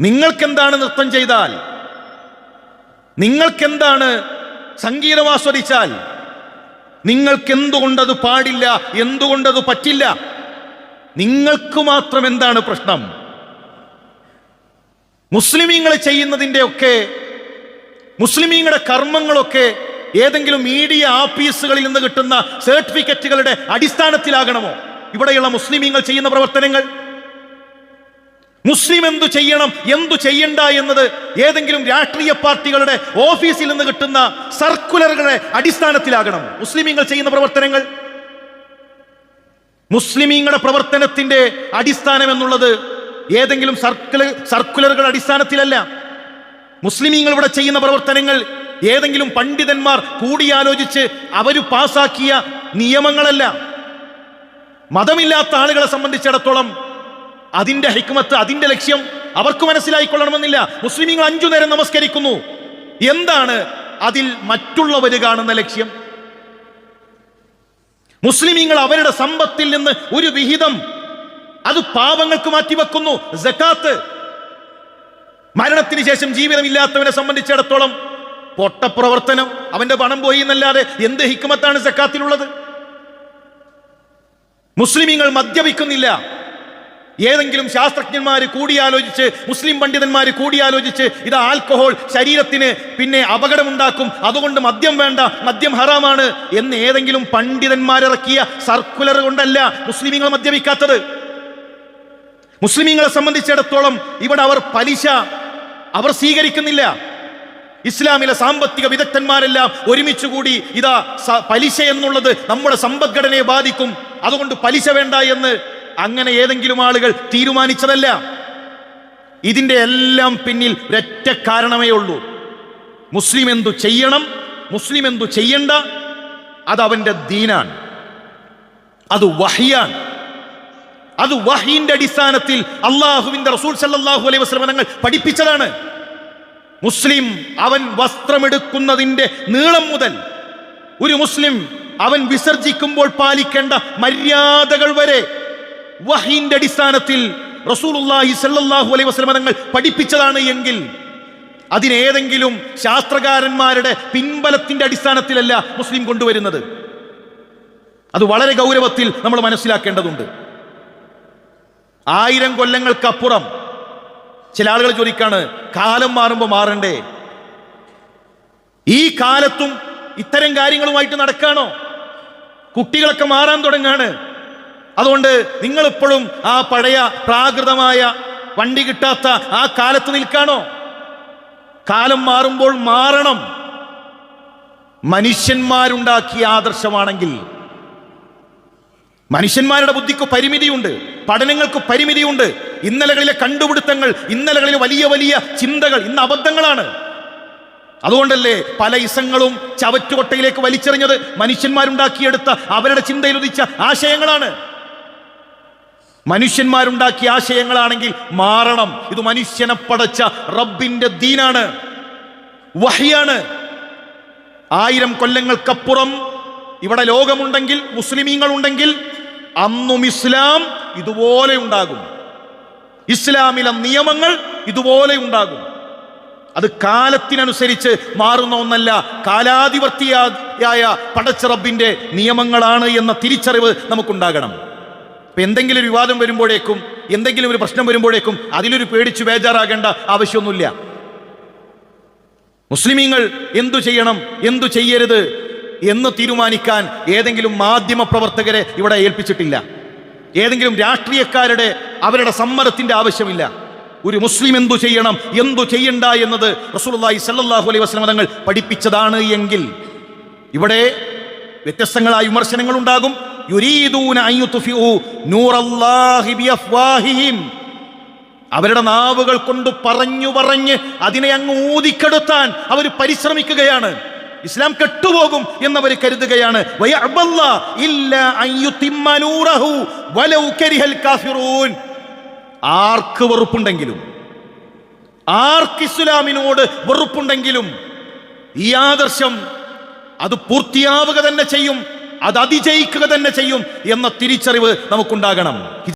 നിങ്ങൾക്കെന്താണ് നൃത്തം ചെയ്താൽ? നിങ്ങൾക്കെന്താണ് സംഗീതം ആസ്വദിച്ചാൽ? നിങ്ങൾക്കെന്തുകൊണ്ടത് പാടില്ല? എന്തുകൊണ്ടത് പറ്റില്ല? നിങ്ങൾക്ക് മാത്രം എന്താണ് പ്രശ്നം? മുസ്ലിമീങ്ങൾ ചെയ്യുന്നതിന്റെ ഒക്കെ മുസ്ലിമീങ്ങളുടെ കർമ്മങ്ങളൊക്കെ ഏതെങ്കിലും മീഡിയ ആഫീസുകളിൽ നിന്ന് കിട്ടുന്ന സർട്ടിഫിക്കറ്റുകളുടെ അടിസ്ഥാനത്തിലാകണമോ? ഇവിടെയുള്ള മുസ്ലിമീങ്ങൾ ചെയ്യുന്ന പ്രവർത്തനങ്ങൾ? മുസ്ലിം എന്തു ചെയ്യണം എന്തു ചെയ്യണ്ട എന്നത് ഏതെങ്കിലും രാഷ്ട്രീയ പാർട്ടികളുടെ ഓഫീസിൽ നിന്ന് കിട്ടുന്ന സർക്കുലറുകളെ അടിസ്ഥാനത്തിലാകണം. മുസ്ലിമീങ്ങൾ ചെയ്യുന്ന പ്രവർത്തനങ്ങൾ. മുസ്ലിമീങ്ങളുടെ പ്രവർത്തനത്തിന്റെ അടിസ്ഥാനം എന്നുള്ളത് ഏതെങ്കിലും സർക്കുലർ സർക്കുലറുകൾ അടിസ്ഥാനത്തിലല്ല. മുസ്ലിമീങ്ങൾ ഇവിടെ ചെയ്യുന്ന പ്രവർത്തനങ്ങൾ ഏതെങ്കിലും പണ്ഡിതന്മാർ കൂടിയാലോചിച്ച് അവർ പാസാക്കിയ നിയമങ്ങളല്ല. മതമില്ലാത്ത ആളുകളെ സംബന്ധിച്ചിടത്തോളം അതിന്റെ ഹിക്മത്ത് അതിന്റെ ലക്ഷ്യം അവർക്ക് മനസ്സിലായിക്കൊള്ളണമെന്നില്ല. മുസ്ലിമീങ്ങൾ അഞ്ചു നേരം നമസ്കരിക്കുന്നു. എന്താണ് അതിൽ മറ്റുള്ളവർ കാണുന്ന ലക്ഷ്യം? മുസ്ലിമീങ്ങൾ അവരുടെ സമ്പത്തിൽ നിന്ന് ഒരു വിഹിതം അത് പാവങ്ങൾക്ക് മാറ്റിവെക്കുന്നു. ജക്കാത്ത് മരണത്തിന് ശേഷം ജീവിതമില്ലാത്തവനെ സംബന്ധിച്ചിടത്തോളം പൊട്ടപ്രവർത്തനം അവന്റെ പണം പോയി എന്നല്ലാതെ എന്ത് ഹിക്മത്താണ് സക്കാത്തിലുള്ളത്? മുസ്ലിമീങ്ങൾ മദ്യപിക്കുന്നില്ല. ഏതെങ്കിലും ശാസ്ത്രജ്ഞന്മാർ കൂടിയാലോചിച്ച് മുസ്ലിം പണ്ഡിതന്മാർ കൂടിയാലോചിച്ച് ഇത് ആൽക്കഹോൾ ശരീരത്തിന് പിന്നെ അപകടമുണ്ടാക്കും അതുകൊണ്ട് മദ്യം വേണ്ട മദ്യം ഹറാമാണ് എന്ന് ഏതെങ്കിലും പണ്ഡിതന്മാരിറക്കിയ സർക്കുലർ കൊണ്ടല്ല മുസ്ലിമീങ്ങൾ മദ്യപിക്കാത്തത്. മുസ്ലിമീങ്ങളെ സംബന്ധിച്ചിടത്തോളം ഇവിടെ അവർ പലിശ അവർ സ്വീകരിക്കുന്നില്ല. ഇസ്ലാമിലെ സാമ്പത്തിക വിദഗ്ധന്മാരെല്ലാം ഒരുമിച്ച് കൂടി ഇതാ പലിശ എന്നുള്ളത് നമ്മുടെ സമ്പദ്ഘടനയെ ബാധിക്കും അതുകൊണ്ട് പലിശ വേണ്ട എന്ന് അങ്ങനെ ഏതെങ്കിലും ആളുകൾ തീരുമാനിച്ചതല്ല. ഇതിന്റെ എല്ലാം പിന്നിൽ ഒരൊറ്റ കാരണമേ ഉള്ളൂ. മുസ്ലിം എന്തു ചെയ്യണം മുസ്ലിം എന്തു ചെയ്യണ്ട അത് അവന്റെ ദീനാണ്. അത് വഹിയാണ്. അത് വഹീന്റെ അടിസ്ഥാനത്തിൽ അള്ളാഹുവിന്റെ റസൂൽ സല്ലാഹു അലൈഹി വസ്ലം തങ്ങൾ പഠിപ്പിച്ചതാണ്. മുസ്ലിം അവൻ വസ്ത്രമെടുക്കുന്നതിന്റെ നീളം മുതൽ ഒരു മുസ്ലിം അവൻ വിസർജിക്കുമ്പോൾ പാലിക്കേണ്ട മര്യാദകൾ വരെ വഹീന്റെ അടിസ്ഥാനത്തിൽ റസൂലുള്ളാഹി സല്ലാഹു അലൈഹി വസല്ലം തങ്ങൾ പഠിപ്പിച്ചതാണ് എങ്കിൽ അതിനേതെങ്കിലും ശാസ്ത്രകാരന്മാരുടെ പിൻബലത്തിന്റെ അടിസ്ഥാനത്തിലല്ല മുസ്ലിം കൊണ്ടുവരുന്നത്. അത് വളരെ ഗൗരവത്തിൽ നമ്മൾ മനസ്സിലാക്കേണ്ടതുണ്ട്. ആയിരം കൊല്ലങ്ങൾക്കപ്പുറം ചില ആളുകൾ ചോദിക്കാണ് കാലം മാറുമ്പോൾ മാറണ്ടേ? ഈ കാലത്തും ഇത്തരം കാര്യങ്ങളുമായിട്ട് നടക്കാണോ? കുട്ടികളൊക്കെ മാറാൻ തുടങ്ങാണ്. അതുകൊണ്ട് നിങ്ങൾ ഇപ്പോഴും ആ പഴയ പ്രാകൃതമായ വണ്ടി കിട്ടാത്ത ആ കാലത്ത് നിൽക്കാണോ? കാലം മാറുമ്പോൾ മാറണം. മനുഷ്യന്മാരുണ്ടാക്കിയ ആദർശമാണെങ്കിൽ മനുഷ്യന്മാരുടെ ബുദ്ധിക്ക് പരിമിതിയുണ്ട് പഠനങ്ങൾക്ക് പരിമിതിയുണ്ട്. ഇന്നലകളിലെ കണ്ടുപിടുത്തങ്ങൾ ഇന്നലകളിലെ വലിയ വലിയ ചിന്തകൾ ഇന്ന് അബദ്ധങ്ങളാണ്. അതുകൊണ്ടല്ലേ പല ഇസങ്ങളും ചവറ്റുകൊട്ടയിലേക്ക് വലിച്ചെറിഞ്ഞത് മനുഷ്യന്മാരുണ്ടാക്കിയെടുത്ത അവരുടെ ചിന്തയിൽ ഉദിച്ച ആശയങ്ങളാണ്. മനുഷ്യന്മാരുണ്ടാക്കിയ ആശയങ്ങളാണെങ്കിൽ മാറണം. ഇത് മനുഷ്യനെ പടച്ച റബ്ബിന്റെ ദീനാണ്. വഹിയാണ്. ആയിരം കൊല്ലങ്ങൾക്കപ്പുറം ഇവിടെ ലോകമുണ്ടെങ്കിൽ മുസ്ലിമീങ്ങൾ ഉണ്ടെങ്കിൽ അന്നും ഇസ്ലാം ഇതുപോലെ ഉണ്ടാകും. ഇസ്ലാമിലെ നിയമങ്ങൾ ഇതുപോലെ ഉണ്ടാകും. അത് കാലത്തിനനുസരിച്ച് മാറുന്ന ഒന്നല്ല കാലാധിപത്യയായ പടച്ചറബിന്റെ നിയമങ്ങളാണ് എന്ന തിരിച്ചറിവ് നമുക്കുണ്ടാകണം. ഇപ്പൊ എന്തെങ്കിലും ഒരു വിവാദം വരുമ്പോഴേക്കും എന്തെങ്കിലും ഒരു പ്രശ്നം വരുമ്പോഴേക്കും അതിലൊരു പേടിച്ചു ബേജാറാകേണ്ട ആവശ്യമൊന്നുമില്ല. മുസ്ലിമീങ്ങൾ എന്തു ചെയ്യണം എന്തു ചെയ്യരുത് എന്ന് തീരുമാനിക്കാൻ ഏതെങ്കിലും മാധ്യമ പ്രവർത്തകരെ ഇവിടെ ഏൽപ്പിച്ചിട്ടില്ല. ഏതെങ്കിലും രാഷ്ട്രീയക്കാരുടെ അവരുടെ സമ്മതത്തിന്റെ ആവശ്യമില്ല. ഒരു മുസ്ലിം എന്തു ചെയ്യണം എന്തു ചെയ്യണ്ട എന്നത് റസൂലുള്ളാഹി സല്ലല്ലാഹു അലൈഹി വസല്ലം തങ്ങൾ പഠിപ്പിച്ചതാണ് എങ്കിൽ ഇവിടെ വ്യത്യസ്തങ്ങളായ വിമർശനങ്ങൾ ഉണ്ടാകും യുരീദൂന അൻ യുത്ഫിഉ നൂറല്ലാഹി ബിഅഫ്വാഹിഹിം. അവരുടെ നാവുകൾ കൊണ്ട് പറഞ്ഞു പറഞ്ഞ് അതിനെ അങ്ങ് ഊതിക്കെടുത്താൻ അവർ പരിശ്രമിക്കുകയാണ്. ഇസ്ലാം കെട്ടുപോകും എന്നവർ കരുതുകയാണ്. ആർക്ക് വെറുപ്പുണ്ടെങ്കിലും ആർക്ക് ഇസ്ലാമിനോട് വെറുപ്പുണ്ടെങ്കിലും ഈ ആദർശം അത് പൂർത്തിയാവുക തന്നെ ചെയ്യും. അത് അതിജയിക്കുക തന്നെ ചെയ്യും എന്ന തിരിച്ചറിവ് നമുക്കുണ്ടാകണം.